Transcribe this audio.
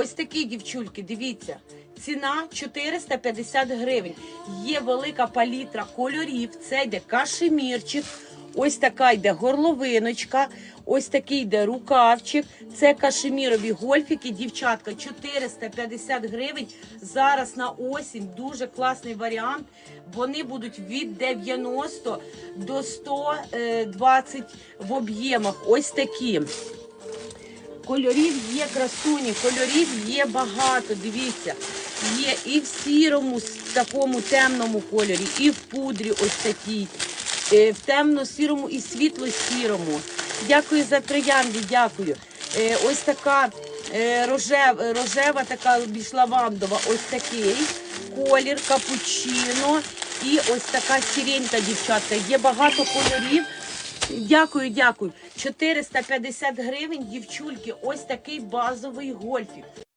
Ось такі дівчульки, дивіться. Ціна 450 гривень. Є велика палітра кольорів. Це йде кашемірчик. Ось така йде горловиночка, ось такий йде рукавчик. Це кашемірові гольфіки. Дівчатка 450 гривень. Зараз на осінь дуже класний варіант. Вони будуть від 90 до 120 в об'ємах. Ось такі. Кольорів є красуні, кольорів є багато. Дивіться, є і в сірому, такому темному кольорі, і в пудрі ось такій, е, в темно-сірому і світло-сірому. Дякую за троянди, дякую. Е, Ось така е, рожев, рожева, така більш лавандова, ось такий колір, капучино і ось така сіренька, дівчатка. Є багато кольорів. Дякую, дякую. 450 гривень, дівчульки, ось такий базовий гольфік.